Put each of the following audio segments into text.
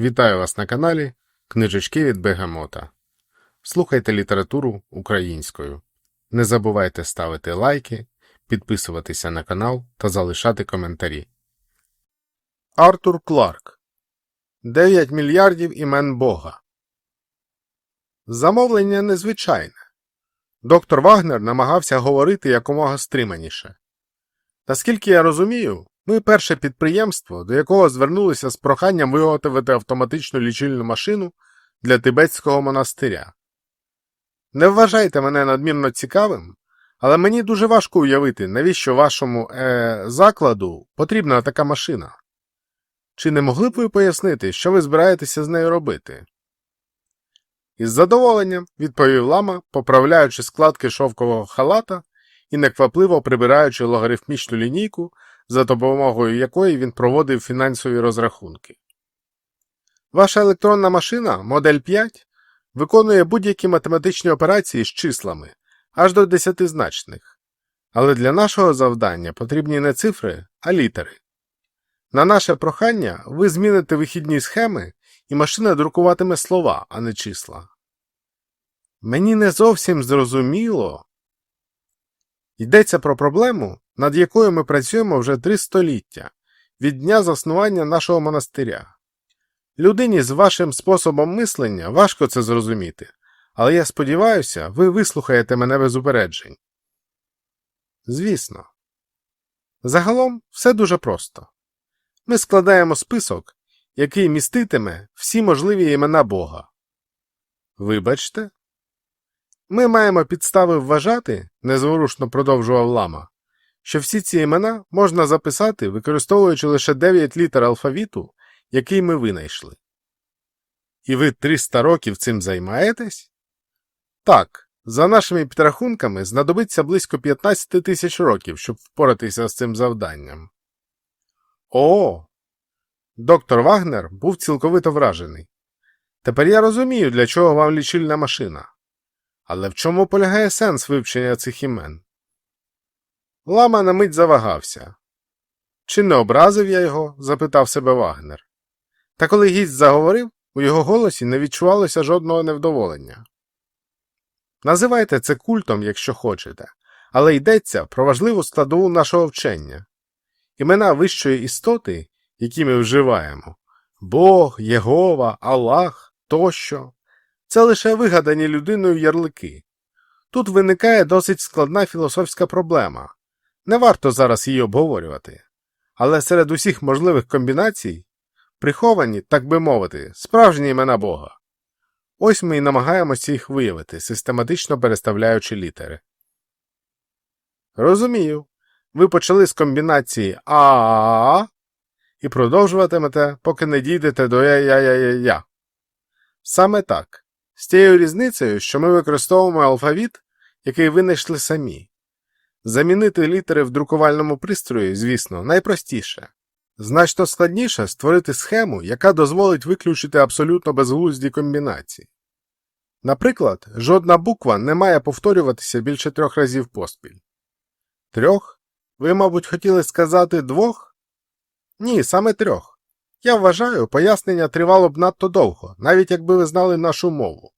Вітаю вас на каналі Книжечки від Бегамота. Слухайте літературу українською. Не забувайте ставити лайки, підписуватися на канал та залишати коментарі. Артур Кларк 9 мільярдів імен Бога. Замовлення незвичайне. Доктор Вагнер намагався говорити якомога стриманіше. Наскільки я розумію, ми перше підприємство, до якого звернулися з проханням виготовити автоматичну лічильну машину для тибетського монастиря. Не вважайте мене надмірно цікавим, але мені дуже важко уявити, навіщо вашому е, закладу потрібна така машина. Чи не могли б ви пояснити, що ви збираєтеся з нею робити? Із задоволенням відповів лама, поправляючи складки шовкового халата і неквапливо прибираючи логарифмічну лінійку, за допомогою якої він проводив фінансові розрахунки. Ваша електронна машина, модель 5, виконує будь-які математичні операції з числами аж до десятизначних. Але для нашого завдання потрібні не цифри, а літери. На наше прохання ви зміните вихідні схеми, і машина друкуватиме слова, а не числа. Мені не зовсім зрозуміло. Йдеться про проблему, над якою ми працюємо вже три століття від дня заснування нашого монастиря. Людині з вашим способом мислення важко це зрозуміти, але я сподіваюся, ви вислухаєте мене без упереджень. Звісно. Загалом все дуже просто. Ми складаємо список, який міститиме всі можливі імена Бога. Вибачте, ми маємо підстави вважати, незворушно продовжував лама, що всі ці імена можна записати, використовуючи лише 9 літер алфавіту, який ми винайшли. І ви 300 років цим займаєтесь? Так, за нашими підрахунками, знадобиться близько 15 тисяч років, щоб впоратися з цим завданням. О. Доктор Вагнер був цілковито вражений. Тепер я розумію, для чого вам лічильна машина. Але в чому полягає сенс вивчення цих імен? Лама на мить завагався. Чи не образив я його? запитав себе Вагнер. Та коли гість заговорив, у його голосі не відчувалося жодного невдоволення. Називайте це культом, якщо хочете, але йдеться про важливу складову нашого вчення. Імена вищої істоти, які ми вживаємо Бог, Єгова, Аллах тощо. Це лише вигадані людиною ярлики. Тут виникає досить складна філософська проблема. Не варто зараз її обговорювати. Але серед усіх можливих комбінацій приховані, так би мовити, справжні імена Бога. Ось ми і намагаємося їх виявити, систематично переставляючи літери. Розумію. Ви почали з комбінації а і продовжуватимете, поки не дійдете до я-я-я-я-я. Саме так. З тією різницею, що ми використовуємо алфавіт, який винайшли самі. Замінити літери в друкувальному пристрої, звісно, найпростіше. Значно складніше створити схему, яка дозволить виключити абсолютно безглузді комбінації. Наприклад, жодна буква не має повторюватися більше трьох разів поспіль. Трьох? Ви, мабуть, хотіли сказати двох? Ні, саме трьох. Я вважаю, пояснення тривало б надто довго, навіть якби ви знали нашу мову.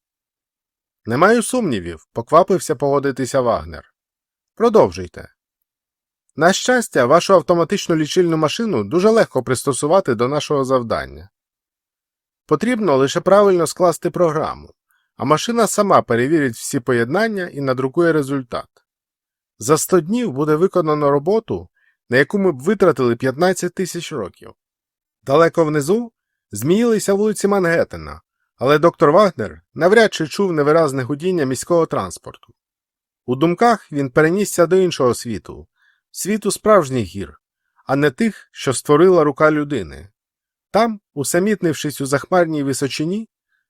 Не маю сумнівів, поквапився погодитися Вагнер. Продовжуйте. На щастя, вашу автоматичну лічильну машину дуже легко пристосувати до нашого завдання. Потрібно лише правильно скласти програму, а машина сама перевірить всі поєднання і надрукує результат. За 100 днів буде виконано роботу, на яку ми б витратили 15 тисяч років. Далеко внизу зміїлися вулиці Мангеттена, але доктор Вагнер навряд чи чув невиразне гудіння міського транспорту. У думках він перенісся до іншого світу, світу справжніх гір, а не тих, що створила рука людини. Там, усамітнившись у захмарній височині,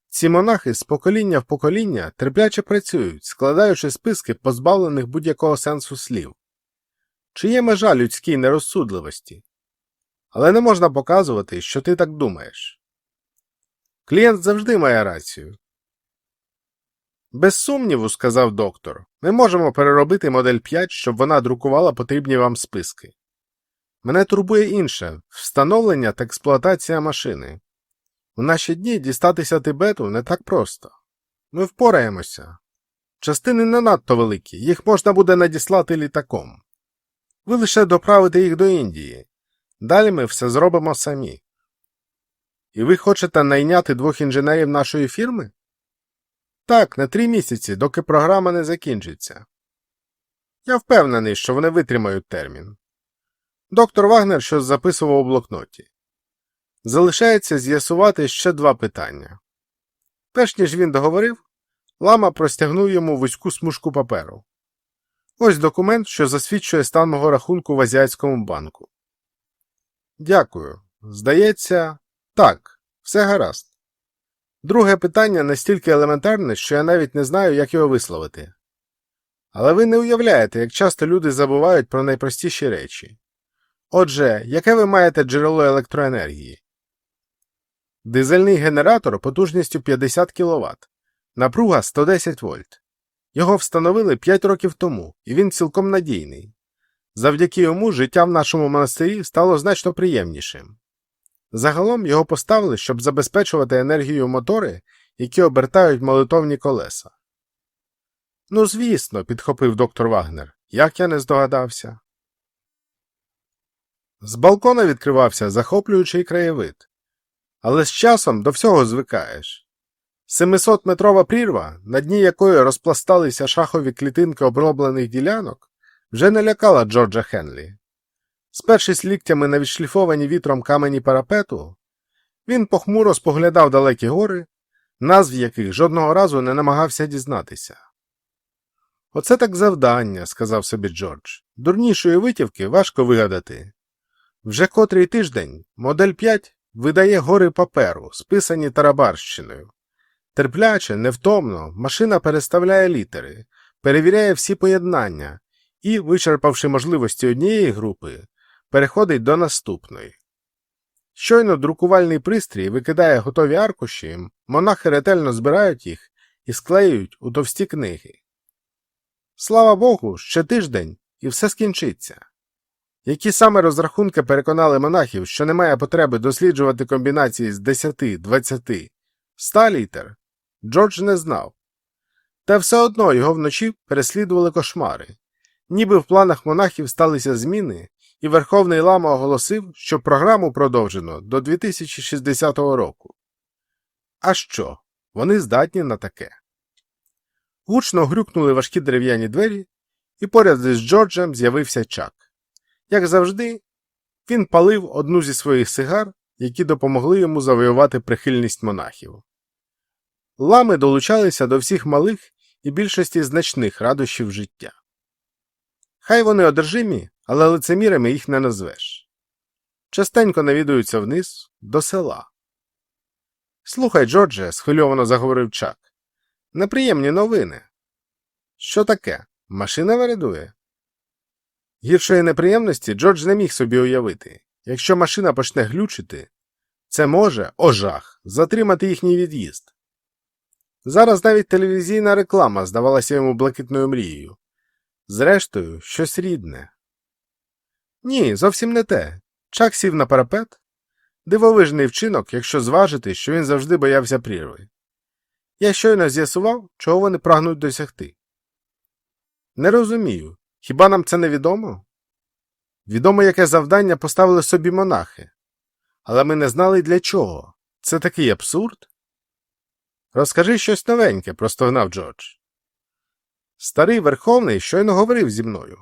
ці монахи з покоління в покоління терпляче працюють, складаючи списки позбавлених будь-якого сенсу слів. Чи є межа людській нерозсудливості? Але не можна показувати, що ти так думаєш. Клієнт завжди має рацію. Без сумніву, сказав доктор, ми можемо переробити модель 5, щоб вона друкувала потрібні вам списки. Мене турбує інше встановлення та експлуатація машини. У наші дні дістатися Тибету не так просто. Ми впораємося. Частини не надто великі, їх можна буде надіслати літаком. Ви лише доправите їх до Індії. Далі ми все зробимо самі. І ви хочете найняти двох інженерів нашої фірми? Так, на три місяці, доки програма не закінчиться. Я впевнений, що вони витримають термін. Доктор Вагнер щось записував у блокноті. Залишається з'ясувати ще два питання. Перш ніж він договорив, лама простягнув йому вузьку смужку паперу. Ось документ, що засвідчує стан мого рахунку в азіатському банку. Дякую. Здається, так, все гаразд. Друге питання настільки елементарне, що я навіть не знаю, як його висловити. Але ви не уявляєте, як часто люди забувають про найпростіші речі. Отже, яке ви маєте джерело електроенергії? Дизельний генератор потужністю 50 кВт, напруга 110 вольт. Його встановили 5 років тому, і він цілком надійний. Завдяки йому життя в нашому монастирі стало значно приємнішим. Загалом його поставили, щоб забезпечувати енергію мотори, які обертають молитовні колеса. Ну, звісно, підхопив доктор Вагнер, як я не здогадався. З балкона відкривався захоплюючий краєвид. Але з часом до всього звикаєш. 700-метрова прірва, на дні якої розпласталися шахові клітинки оброблених ділянок, вже не лякала Джорджа Хенлі. Спершись ліктями на відшліфовані вітром камені парапету, він похмуро споглядав далекі гори, назв яких жодного разу не намагався дізнатися. Оце так завдання, сказав собі Джордж. Дурнішої витівки важко вигадати. Вже котрий тиждень модель 5 видає гори паперу, списані тарабарщиною. Терпляче, невтомно, машина переставляє літери, перевіряє всі поєднання і, вичерпавши можливості однієї групи, переходить до наступної. Щойно друкувальний пристрій викидає готові аркуші, монахи ретельно збирають їх і склеюють у товсті книги. Слава Богу, ще тиждень і все скінчиться. Які саме розрахунки переконали монахів, що немає потреби досліджувати комбінації з 10, 20, 100 літер, Джордж не знав. Та все одно його вночі переслідували кошмари. Ніби в планах монахів сталися зміни, і Верховний Лама оголосив, що програму продовжено до 2060 року. А що? Вони здатні на таке. Гучно грюкнули важкі дерев'яні двері, і поряд з Джорджем з'явився чак. Як завжди, він палив одну зі своїх сигар, які допомогли йому завоювати прихильність монахів. Лами долучалися до всіх малих і більшості значних радощів життя. Хай вони одержимі, але лицемірами їх не назвеш. Частенько навідуються вниз до села. Слухай, Джордже, схвильовано заговорив Чак. Неприємні новини. Що таке? Машина вирядує? Гіршої неприємності Джордж не міг собі уявити. Якщо машина почне глючити, це може, о жах, затримати їхній від'їзд. Зараз навіть телевізійна реклама здавалася йому блакитною мрією. Зрештою, щось рідне. Ні, зовсім не те. Чак сів на парапет. Дивовижний вчинок, якщо зважити, що він завжди боявся прірви. Я щойно з'ясував, чого вони прагнуть досягти. Не розумію. Хіба нам це не відомо? Відомо, яке завдання поставили собі монахи. Але ми не знали для чого. Це такий абсурд. Розкажи щось новеньке, простогнав Джордж. Старий Верховний щойно говорив зі мною.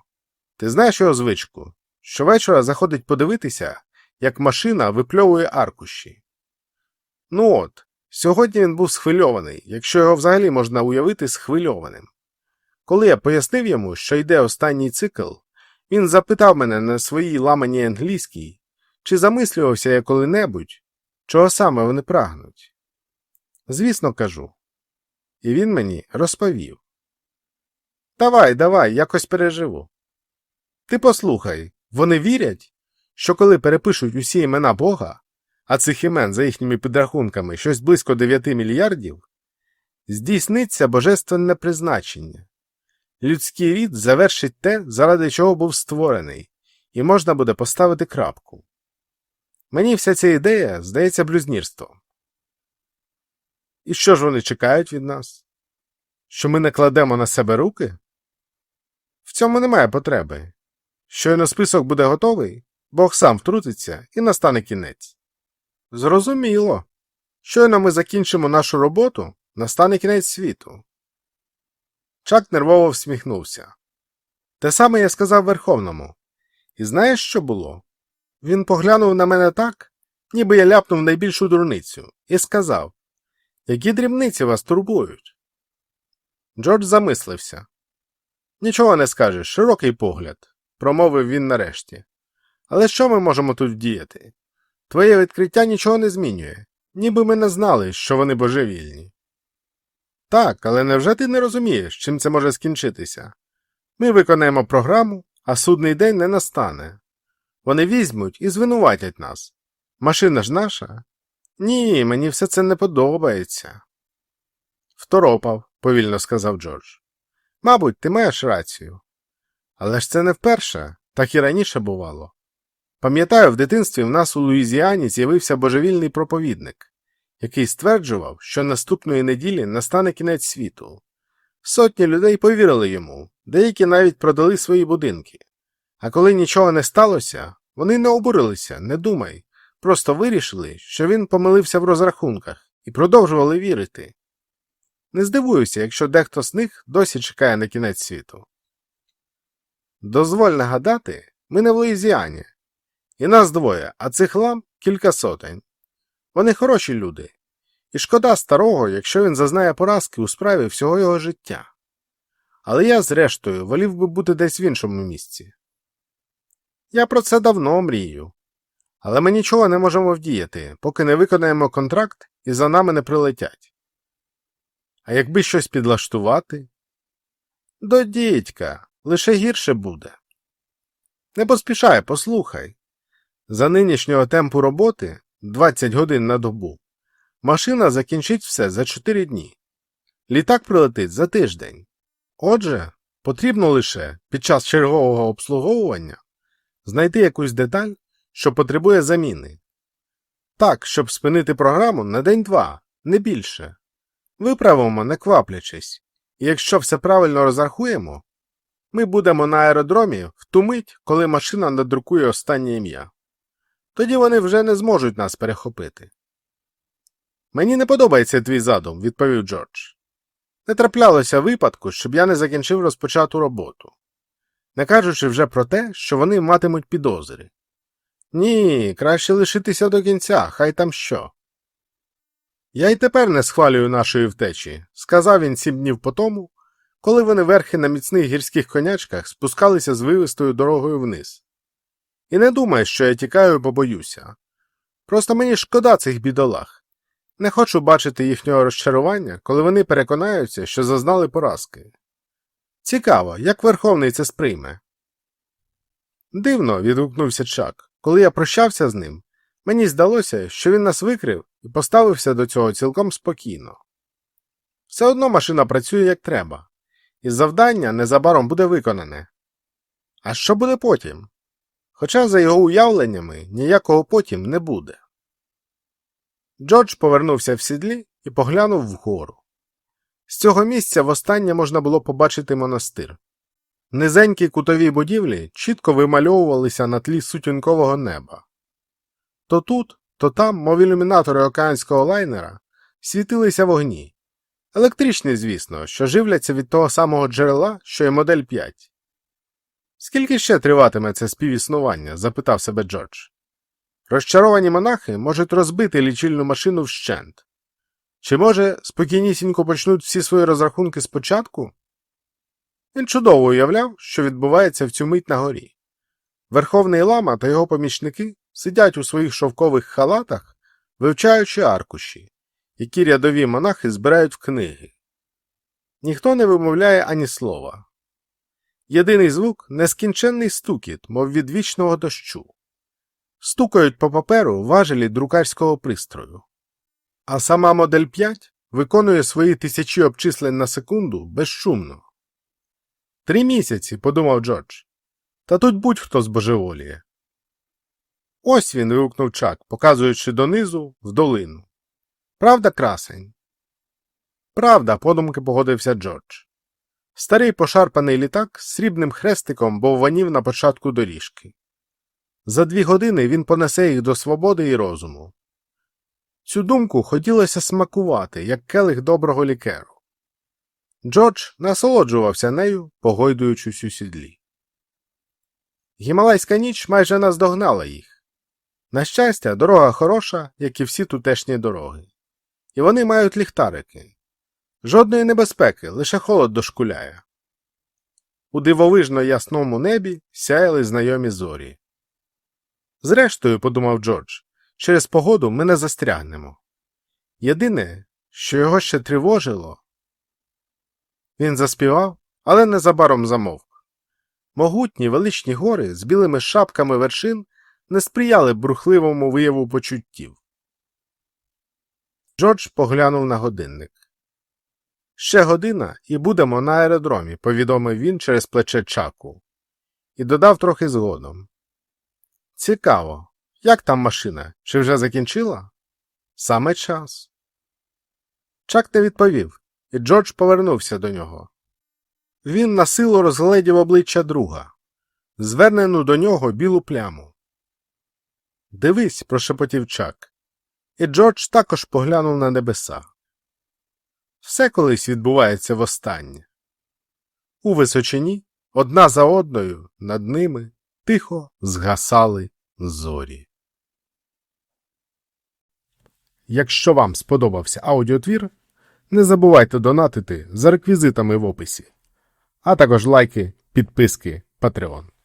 Ти знаєш його звичку? Щовечора заходить подивитися, як машина випльовує аркуші. Ну от, сьогодні він був схвильований, якщо його взагалі можна уявити схвильованим. Коли я пояснив йому, що йде останній цикл, він запитав мене на своїй ламаній англійській, чи замислювався я коли-небудь, чого саме вони прагнуть. Звісно, кажу. І він мені розповів. Давай, давай, якось переживу. Ти послухай, вони вірять, що коли перепишуть усі імена Бога, а цих імен за їхніми підрахунками щось близько 9 мільярдів, здійсниться божественне призначення. Людський рід завершить те, заради чого був створений, і можна буде поставити крапку. Мені вся ця ідея здається блюзнірством. І що ж вони чекають від нас? Що ми не кладемо на себе руки? В цьому немає потреби. Щойно список буде готовий, Бог сам втрутиться і настане кінець. Зрозуміло. Щойно ми закінчимо нашу роботу, настане кінець світу. Чак нервово всміхнувся. Те саме я сказав Верховному. І знаєш, що було? Він поглянув на мене так, ніби я ляпнув найбільшу дурницю, і сказав Які дрібниці вас турбують? Джордж замислився. Нічого не скажеш, широкий погляд, промовив він нарешті. Але що ми можемо тут вдіяти? Твоє відкриття нічого не змінює, ніби ми не знали, що вони божевільні. Так, але невже ти не розумієш, чим це може скінчитися? Ми виконаємо програму, а судний день не настане. Вони візьмуть і звинуватять нас. Машина ж наша? Ні, мені все це не подобається. Второпав, повільно сказав Джордж. Мабуть, ти маєш рацію. Але ж це не вперше, так і раніше бувало. Пам'ятаю, в дитинстві в нас у Луїзіані з'явився божевільний проповідник, який стверджував, що наступної неділі настане кінець світу. Сотні людей повірили йому, деякі навіть продали свої будинки. А коли нічого не сталося, вони не обурилися, не думай, просто вирішили, що він помилився в розрахунках і продовжували вірити. Не здивуюся, якщо дехто з них досі чекає на кінець світу. Дозволь нагадати, ми не в Луїзіані. І нас двоє, а цих лам кілька сотень. Вони хороші люди, і шкода старого, якщо він зазнає поразки у справі всього його життя. Але я, зрештою, волів би бути десь в іншому місці. Я про це давно мрію. Але ми нічого не можемо вдіяти, поки не виконаємо контракт і за нами не прилетять. А якби щось підлаштувати? До дідька, лише гірше буде. Не поспішай, послухай. За нинішнього темпу роботи 20 годин на добу. Машина закінчить все за 4 дні. Літак прилетить за тиждень. Отже, потрібно лише під час чергового обслуговування знайти якусь деталь, що потребує заміни. Так, щоб спинити програму на день-два, не більше. Виправимо, не кваплячись, якщо все правильно розрахуємо, ми будемо на аеродромі в ту мить, коли машина надрукує останнє ім'я. Тоді вони вже не зможуть нас перехопити. Мені не подобається твій задум, відповів Джордж. Не траплялося випадку, щоб я не закінчив розпочату роботу, не кажучи вже про те, що вони матимуть підозри. Ні, краще лишитися до кінця, хай там що. Я й тепер не схвалюю нашої втечі, сказав він сім днів по тому, коли вони верхи на міцних гірських конячках спускалися з вивистою дорогою вниз. І не думай, що я тікаю, бо боюся. Просто мені шкода цих бідолах. Не хочу бачити їхнього розчарування, коли вони переконаються, що зазнали поразки. Цікаво, як Верховний це сприйме. Дивно, відгукнувся Чак. Коли я прощався з ним, мені здалося, що він нас викрив і поставився до цього цілком спокійно. Все одно машина працює як треба, і завдання незабаром буде виконане. А що буде потім? Хоча, за його уявленнями, ніякого потім не буде. Джордж повернувся в сідлі і поглянув вгору. З цього місця востаннє можна було побачити монастир. Низенькі кутові будівлі чітко вимальовувалися на тлі сутінкового неба. То тут, то там, мов ілюмінатори океанського лайнера, світилися вогні. Електричні, звісно, що живляться від того самого джерела, що й модель 5. Скільки ще триватиме це співіснування? запитав себе Джордж. Розчаровані монахи можуть розбити лічильну машину вщент. Чи, може, спокійнісінько почнуть всі свої розрахунки спочатку? Він чудово уявляв, що відбувається в цю мить на горі. Верховний лама та його помічники сидять у своїх шовкових халатах, вивчаючи аркуші, які рядові монахи збирають в книги. Ніхто не вимовляє ані слова. Єдиний звук нескінченний стукіт, мов від вічного дощу. Стукають по паперу важелі друкарського пристрою. А сама модель 5 виконує свої тисячі обчислень на секунду безшумно. Три місяці, подумав Джордж. Та тут будь-хто збожеволіє. Ось він. вигукнув Чак, показуючи донизу в долину. Правда, красень? Правда, подумки погодився Джордж. Старий пошарпаний літак з срібним хрестиком бовванів на початку доріжки. За дві години він понесе їх до свободи і розуму. Цю думку хотілося смакувати, як келих доброго лікеру. Джордж насолоджувався нею, погойдуючись у сідлі. Гімалайська ніч майже наздогнала їх. На щастя, дорога хороша, як і всі тутешні дороги. І вони мають ліхтарики. Жодної небезпеки, лише холод дошкуляє. У дивовижно ясному небі сяяли знайомі зорі. Зрештою, подумав Джордж, через погоду ми не застрягнемо. Єдине, що його ще тривожило. Він заспівав, але незабаром замовк. Могутні величні гори з білими шапками вершин не сприяли брухливому вияву почуттів. Джордж поглянув на годинник. Ще година і будемо на аеродромі, повідомив він через плече чаку, і додав трохи згодом. Цікаво, як там машина? Чи вже закінчила? Саме час. Чак не відповів, і Джордж повернувся до нього. Він на силу розгледів обличчя друга, звернену до нього білу пляму. Дивись, прошепотів Чак, і Джордж також поглянув на небеса. Все колись відбувається востаннє. У височині, одна за одною, над ними тихо згасали зорі. Якщо вам сподобався аудіотвір, не забувайте донатити за реквізитами в описі, а також лайки, підписки, Patreon.